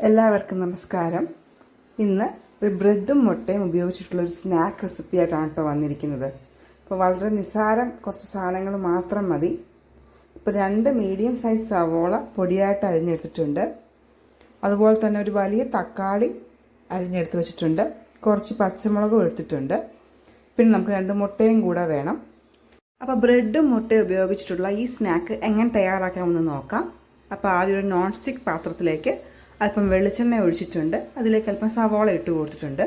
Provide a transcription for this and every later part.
എല്ലാവർക്കും നമസ്കാരം. ഇന്ന് ഒരു ബ്രെഡും മുട്ടയും ഉപയോഗിച്ചിട്ടുള്ള ഒരു സ്നാക്ക് റെസിപ്പി ആയിട്ടാണ് കേട്ടോ വന്നിരിക്കുന്നത്. അപ്പോൾ വളരെ നിസ്സാരം കുറച്ച് സാധനങ്ങൾ മാത്രം മതി. ഇപ്പോൾ രണ്ട് മീഡിയം സൈസ് സവോള പൊടിയായിട്ട് അരിഞ്ഞെടുത്തിട്ടുണ്ട്. അതുപോലെ തന്നെ ഒരു വലിയ തക്കാളി അരിഞ്ഞെടുത്ത് വെച്ചിട്ടുണ്ട്. കുറച്ച് പച്ചമുളകും എടുത്തിട്ടുണ്ട്. പിന്നെ നമുക്ക് രണ്ട് മുട്ടയും കൂടെ വേണം. അപ്പോൾ ബ്രെഡും മുട്ടയും ഉപയോഗിച്ചിട്ടുള്ള ഈ സ്നാക്ക് എങ്ങനെ തയ്യാറാക്കാമെന്ന് നോക്കാം. അപ്പോൾ ആദ്യം ഒരു നോൺ സ്റ്റിക്ക് പാത്രത്തിലേക്ക് അല്പം വെളിച്ചെണ്ണ ഒഴിച്ചിട്ടുണ്ട്. അതിലേക്ക് അല്പം സവോള ഇട്ട് കൊടുത്തിട്ടുണ്ട്.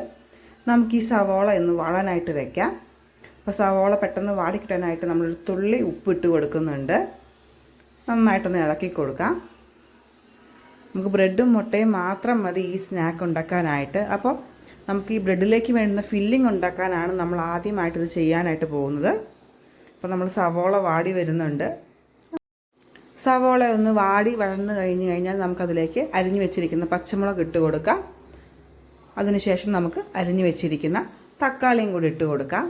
നമുക്ക് ഈ സവോള ഒന്ന് വാളാനായിട്ട് വെക്കാം. അപ്പോൾ സവോള പെട്ടെന്ന് വാടിക്കിട്ടാനായിട്ട് നമ്മളൊരു തുള്ളി ഉപ്പിട്ട് കൊടുക്കുന്നുണ്ട്. നന്നായിട്ടൊന്ന് ഇളക്കി കൊടുക്കാം. നമുക്ക് ബ്രെഡും മുട്ടയും മാത്രം മതി ഈ സ്നാക്ക് ഉണ്ടാക്കാനായിട്ട്. അപ്പോൾ നമുക്ക് ഈ ബ്രെഡിലേക്ക് വേണ്ടുന്ന ഫില്ലിംഗ് ഉണ്ടാക്കാനാണ് നമ്മൾ ആദ്യമായിട്ട് ഇത് ചെയ്യാനായിട്ട് പോകുന്നത്. അപ്പോൾ നമ്മൾ സവോള വാടി വരുന്നുണ്ട്. സവോള ഒന്ന് വാടി വഴന്നു കഴിഞ്ഞ് കഴിഞ്ഞാൽ നമുക്കതിലേക്ക് അരിഞ്ഞു വെച്ചിരിക്കുന്ന പച്ചമുളക് ഇട്ട് കൊടുക്കാം. അതിനുശേഷം നമുക്ക് അരിഞ്ഞു വെച്ചിരിക്കുന്ന തക്കാളിയും കൂടി ഇട്ട് കൊടുക്കാം.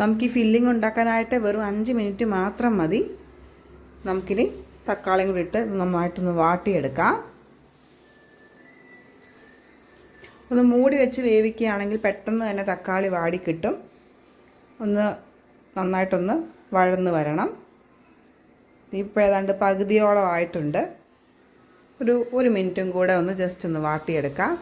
നമുക്ക് ഈ ഫില്ലിംഗ് ഉണ്ടാക്കാനായിട്ട് വെറും അഞ്ച് മിനിറ്റ് മാത്രം മതി. നമുക്കിനി തക്കാളിയും കൂടി ഇട്ട് നന്നായിട്ടൊന്ന് വാട്ടിയെടുക്കാം. ഒന്ന് മൂടി വെച്ച് വേവിക്കുകയാണെങ്കിൽ പെട്ടെന്ന് തന്നെ തക്കാളി വാടി കിട്ടും. ഒന്ന് നന്നായിട്ടൊന്ന് വഴന്ന് വരണം. ഇപ്പോൾ ഏതാണ്ട് പകുതിയോളം ആയിട്ടുണ്ട്. ഒരു ഒരു മിനിറ്റും കൂടെ ഒന്ന് ജസ്റ്റ് ഒന്ന് വാട്ടിയെടുക്കാം.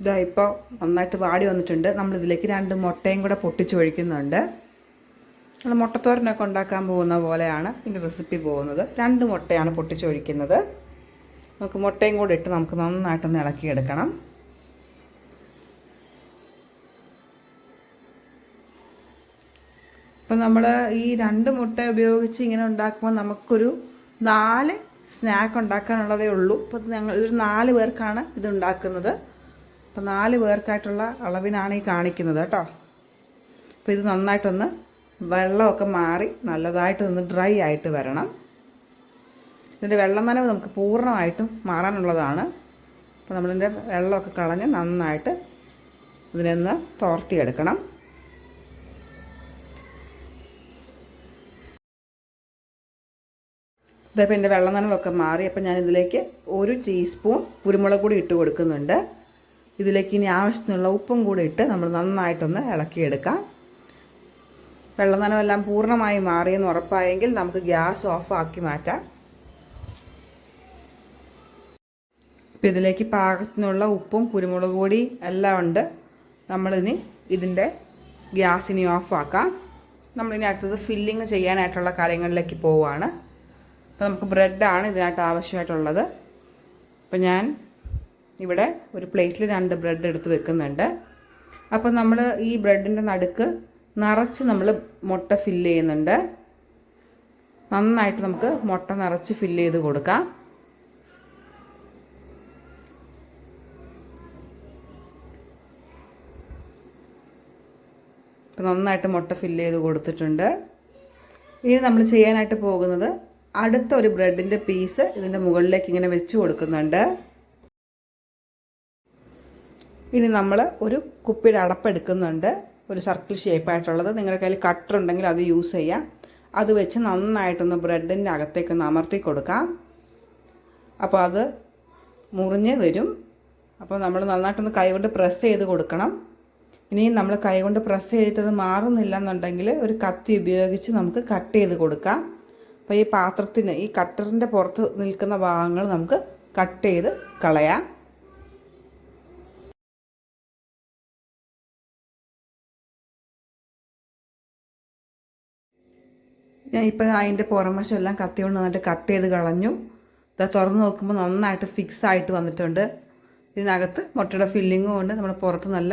ഇതാ ഇപ്പോൾ നന്നായിട്ട് വാടി വന്നിട്ടുണ്ട്. നമ്മളിതിലേക്ക് രണ്ട് മുട്ടയും കൂടെ പൊട്ടിച്ച് ഒഴിക്കുന്നുണ്ട്. നമ്മൾ മുട്ടത്തോരനൊക്കെ ഉണ്ടാക്കാൻ പോകുന്ന പോലെയാണ് ഇതിന്റെ റെസിപ്പി പോകുന്നത്. രണ്ട് മുട്ടയാണ് പൊട്ടിച്ചൊഴിക്കുന്നത് നമുക്ക് മുട്ടയും കൂടി ഇട്ട് നമുക്ക് നന്നായിട്ടൊന്ന് ഇളക്കിയെടുക്കണം. അപ്പം നമ്മൾ ഈ രണ്ട് മുട്ട ഉപയോഗിച്ച് ഇങ്ങനെ ഉണ്ടാക്കുമ്പോൾ നമുക്കൊരു നാല് സ്നാക്ക് ഉണ്ടാക്കാനുള്ളതേ ഉള്ളൂ. അപ്പോൾ ഞങ്ങൾ ഇതൊരു നാല് പേർക്കാണ് ഇത് ഉണ്ടാക്കുന്നത് അപ്പോൾ നാല് പേർക്കായിട്ടുള്ള അളവിനാണ് ഈ കാണിക്കുന്നത് കേട്ടോ. അപ്പോൾ ഇത് നന്നായിട്ടൊന്ന് വെള്ളമൊക്കെ മാറി നല്ലതായിട്ട് നിന്ന് ഡ്രൈ ആയിട്ട് വരണം. ഇതിന്റെ വെള്ളം നനവ് നമുക്ക് പൂർണമായിട്ടും മാറാനുള്ളതാണ്. അപ്പോൾ നമ്മളിതിന്റെ വെള്ളമൊക്കെ കളഞ്ഞ് നന്നായിട്ട് ഇതിനൊന്ന് തോർത്തിയെടുക്കണം. ഇതിപ്പോൾ എന്റെ വെള്ളം നനവൊക്കെ മാറി. അപ്പോൾ ഞാൻ ഇതിലേക്ക് ഒരു ടീസ്പൂൺ കുരുമുളക് കൂടി ഇട്ട് കൊടുക്കുന്നുണ്ട്. ഇതിലേക്ക് ഇനി ആവശ്യത്തിനുള്ള ഉപ്പും കൂടി ഇട്ട് നമ്മൾ നന്നായിട്ടൊന്ന് ഇളക്കിയെടുക്കാം. വെള്ളം നനവെല്ലാം പൂർണമായി മാറിയെന്ന് ഉറപ്പായെങ്കിൽ നമുക്ക് ഗ്യാസ് ഓഫാക്കി മാറ്റാം. ഇപ്പം ഇതിലേക്ക് പാകത്തിനുള്ള ഉപ്പും കുരുമുളക് പൊടി എല്ലാം ഉണ്ട്. നമ്മളിനി ഇതിന്റെ ഗ്യാസിനി ഓഫ് ആക്കാം നമ്മളിനി അടുത്തത് ഫില്ലിങ് ചെയ്യാനായിട്ടുള്ള കാര്യങ്ങളിലേക്ക് പോവുകയാണ് അപ്പോൾ നമുക്ക് ബ്രെഡാണ് ഇതിനായിട്ട് ആവശ്യമായിട്ടുള്ളത്. അപ്പോൾ ഞാൻ ഇവിടെ ഒരു പ്ലേറ്റിൽ രണ്ട് ബ്രെഡ് എടുത്ത് വെക്കുന്നുണ്ട്. അപ്പോൾ നമ്മൾ ഈ ബ്രെഡിന്റെ നടുക്ക് നിറച്ച് നമ്മൾ മുട്ട ഫില്ല് ചെയ്യുന്നുണ്ട്. നന്നായിട്ട് നമുക്ക് മുട്ട നിറച്ച് ഫില്ല് ചെയ്ത് കൊടുക്കാം. ഇപ്പം നന്നായിട്ട് മുട്ട ഫില്ല് ചെയ്ത് കൊടുത്തിട്ടുണ്ട്. ഇനി നമ്മൾ ചെയ്യാനായിട്ട് പോകുന്നത് അടുത്ത ഒരു ബ്രെഡിന്റെ പീസ് ഇതിന്റെ മുകളിലേക്ക് ഇങ്ങനെ വെച്ച് കൊടുക്കുന്നുണ്ട്. ഇനി നമ്മൾ ഒരു കുപ്പിയുടെ അടപ്പെടുക്കുന്നുണ്ട് ഒരു സർക്കിൾ ഷേപ്പായിട്ടുള്ളത് നിങ്ങളുടെ കയ്യിൽ കട്ടർ ഉണ്ടെങ്കിൽ അത് യൂസ് ചെയ്യാം. അത് വെച്ച് നന്നായിട്ടൊന്ന് ബ്രെഡിന്റെ അകത്തേക്കൊന്ന് അമർത്തി കൊടുക്കാം. അപ്പോൾ അത് മുറിഞ്ഞ് വരും. അപ്പോൾ നമ്മൾ നന്നായിട്ടൊന്ന് കൈകൊണ്ട് പ്രസ് ചെയ്ത് കൊടുക്കണം. ഇനിയും നമ്മൾ കൈകൊണ്ട് പ്രസ് ചെയ്തിട്ടത് മാറുന്നില്ല എന്നുണ്ടെങ്കിൽ ഒരു കത്തി ഉപയോഗിച്ച് നമുക്ക് കട്ട് ചെയ്ത് കൊടുക്കാം. അപ്പോൾ ഈ പാത്രത്തിന് ഈ കട്ടറിന്റെ പുറത്ത് നിൽക്കുന്ന ഭാഗങ്ങൾ നമുക്ക് കട്ട് ചെയ്ത് കളയാം. ഞാൻ ഇപ്പോൾ അതിന്റെ പുറംവശം എല്ലാം കത്തി കൊണ്ട് നന്നായിട്ട് കട്ട് ചെയ്ത് കളഞ്ഞു. ഇത് തുറന്ന് നോക്കുമ്പോൾ നന്നായിട്ട് ഫിക്സ് ആയിട്ട് വന്നിട്ടുണ്ട്. ഇതിനകത്ത് മുട്ടയുടെ ഫില്ലിങ്ങും ഉണ്ട്. നമ്മൾ പുറത്ത് നല്ല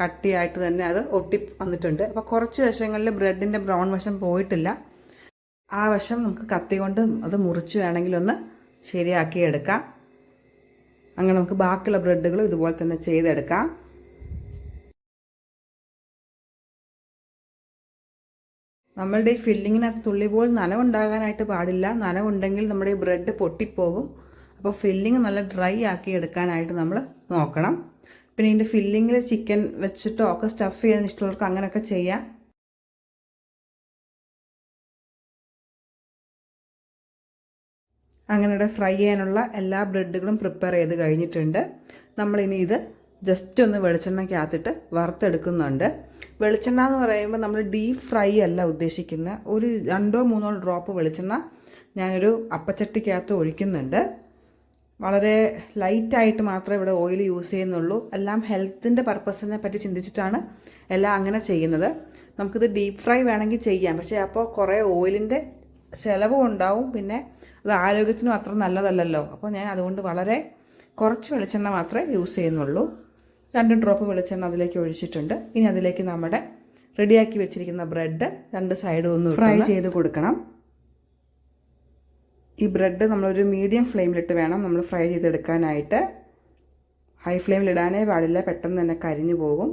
കട്ടിയായിട്ട് തന്നെ അത് ഒട്ടി വന്നിട്ടുണ്ട്. അപ്പോൾ കുറച്ച് വശങ്ങളിൽ ബ്രെഡിന്റെ ബ്രൗൺ വശം പോയിട്ടില്ല. ആ വശം നമുക്ക് കത്തി കൊണ്ട് അത് മുറിച്ച് വേണമെങ്കിൽ ഒന്ന് ശരിയാക്കി എടുക്കാം. അങ്ങനെ നമുക്ക് ബാക്കിയുള്ള ബ്രെഡുകൾ ഇതുപോലെ തന്നെ ചെയ്തെടുക്കാം. നമ്മളുടെ ഈ ഫില്ലിങ്ങിനകത്ത് തുള്ളി പോലും നനവുണ്ടാകാനായിട്ട് പാടില്ല. നനവുണ്ടെങ്കിൽ നമ്മുടെ ഈ ബ്രെഡ് പൊട്ടിപ്പോകും. അപ്പോൾ ഫില്ലിങ് നല്ല ഡ്രൈ ആക്കി എടുക്കാനായിട്ട് നമ്മൾ നോക്കണം. പിന്നെ ഇതിന്റെ ഫില്ലിങ്ങിൽ ചിക്കൻ വെച്ചിട്ടോ ഒക്കെ സ്റ്റഫ് ചെയ്യാൻ ഇഷ്ടമുള്ളവർക്ക് അങ്ങനെയൊക്കെ ചെയ്യാം. അങ്ങനെ ഫ്രൈ ചെയ്യാനുള്ള എല്ലാ ബ്രെഡുകളും പ്രിപ്പയർ ചെയ്ത് കഴിഞ്ഞിട്ടുണ്ട്. നമ്മളിനി ഇത് ജസ്റ്റ് ഒന്ന് വെളിച്ചെണ്ണയ്ക്കകത്തിട്ട് വറുത്തെടുക്കുന്നുണ്ട്. വെളിച്ചെണ്ണ എന്ന് പറയുമ്പോൾ നമ്മൾ ഡീപ്പ് ഫ്രൈ അല്ല ഉദ്ദേശിക്കുന്ന. ഒരു രണ്ടോ മൂന്നോ ഡ്രോപ്പ് വെളിച്ചെണ്ണ ഞാനൊരു അപ്പച്ചട്ടിക്കകത്ത് ഒഴിക്കുന്നുണ്ട്. വളരെ ലൈറ്റായിട്ട് മാത്രമേ ഇവിടെ ഓയിൽ യൂസ് ചെയ്യുന്നുള്ളൂ. എല്ലാം ഹെൽത്തിന്റെ പർപ്പസിനെ പറ്റി ചിന്തിച്ചിട്ടാണ് എല്ലാം അങ്ങനെ ചെയ്യുന്നത്. നമുക്കിത് ഡീപ്പ് ഫ്രൈ വേണമെങ്കിൽ ചെയ്യാം. പക്ഷേ അപ്പോൾ കുറേ ഓയിലിന്റെ ചിലവും ഉണ്ടാവും. പിന്നെ അത് ആരോഗ്യത്തിനും അത്ര നല്ലതല്ലല്ലോ. അപ്പോൾ ഞാൻ അതുകൊണ്ട് വളരെ കുറച്ച് വെളിച്ചെണ്ണ മാത്രമേ യൂസ് ചെയ്യുന്നുള്ളൂ. രണ്ട് ഡ്രോപ്പ് വെളിച്ചെണ്ണ അതിലേക്ക് ഒഴിച്ചിട്ടുണ്ട്. ഇനി അതിലേക്ക് നമ്മുടെ റെഡിയാക്കി വെച്ചിരിക്കുന്ന ബ്രെഡ് രണ്ട് സൈഡും ഒന്ന് ഫ്രൈ ചെയ്ത് കൊടുക്കണം. ഈ ബ്രെഡ് നമ്മളൊരു മീഡിയം ഫ്ലെയിമിലിട്ട് വേണം നമ്മൾ ഫ്രൈ ചെയ്തെടുക്കാനായിട്ട്. ഹൈ ഫ്ലെയിമിലിടാനേ പാടില്ല പെട്ടെന്ന് തന്നെ കരിഞ്ഞു പോകും.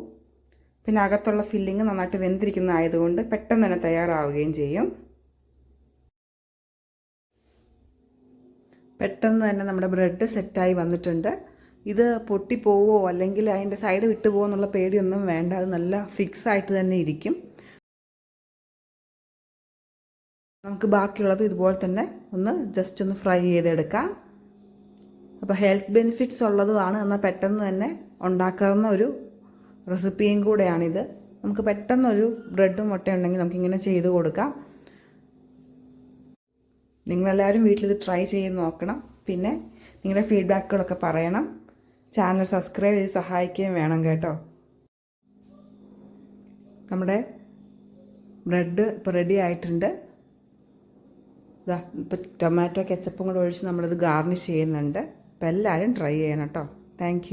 പിന്നെ അകത്തുള്ള ഫില്ലിങ് നന്നായിട്ട് വെന്തിരിക്കുന്ന ആയതുകൊണ്ട് പെട്ടെന്ന് തന്നെ തയ്യാറാവുകയും ചെയ്യും. പെട്ടെന്ന് തന്നെ നമ്മുടെ ബ്രെഡ് സെറ്റായി വന്നിട്ടുണ്ട്. ഇത് പൊട്ടിപ്പോവോ അല്ലെങ്കിൽ അതിന്റെ സൈഡ് വിട്ടു പോകുമോ എന്നുള്ള പേടിയൊന്നും വേണ്ട. അത് നല്ല ഫിക്സ് ആയിട്ട് തന്നെ ഇരിക്കും. നമുക്ക് ബാക്കിയുള്ളത് ഇതുപോലെ തന്നെ ഒന്ന് ജസ്റ്റ് ഒന്ന് ഫ്രൈ ചെയ്തെടുക്കാം. അപ്പോൾ ഹെൽത്ത് ബെനിഫിറ്റ്സ് ഉള്ളതുമാണ് എന്നാൽ പെട്ടെന്ന് തന്നെ ഉണ്ടാക്കാവുന്ന ഒരു റെസിപ്പിയും കൂടെയാണിത്. നമുക്ക് പെട്ടെന്നൊരു ബ്രെഡും മുട്ട ഉണ്ടെങ്കിൽ നമുക്കിങ്ങനെ ചെയ്ത് കൊടുക്കാം. നിങ്ങളെല്ലാവരും വീട്ടിലിത് ട്രൈ ചെയ്ത് നോക്കണം. പിന്നെ നിങ്ങളുടെ ഫീഡ്ബാക്കുകളൊക്കെ പറയണം. ചാനൽ സബ്സ്ക്രൈബ് ചെയ്ത് സഹായിക്കുകയും വേണം കേട്ടോ. നമ്മുടെ ബ്രെഡ് ഇപ്പോൾ റെഡി ആയിട്ടുണ്ട്. ഇതാ ഇപ്പോൾ ടൊമാറ്റോ കെച്ചപ്പും കൂടെ ഒഴിച്ച് നമ്മളിത് ഗാർണിഷ് ചെയ്യുന്നുണ്ട്. അപ്പോൾ എല്ലാവരും ട്രൈ ചെയ്യണം കേട്ടോ താങ്ക്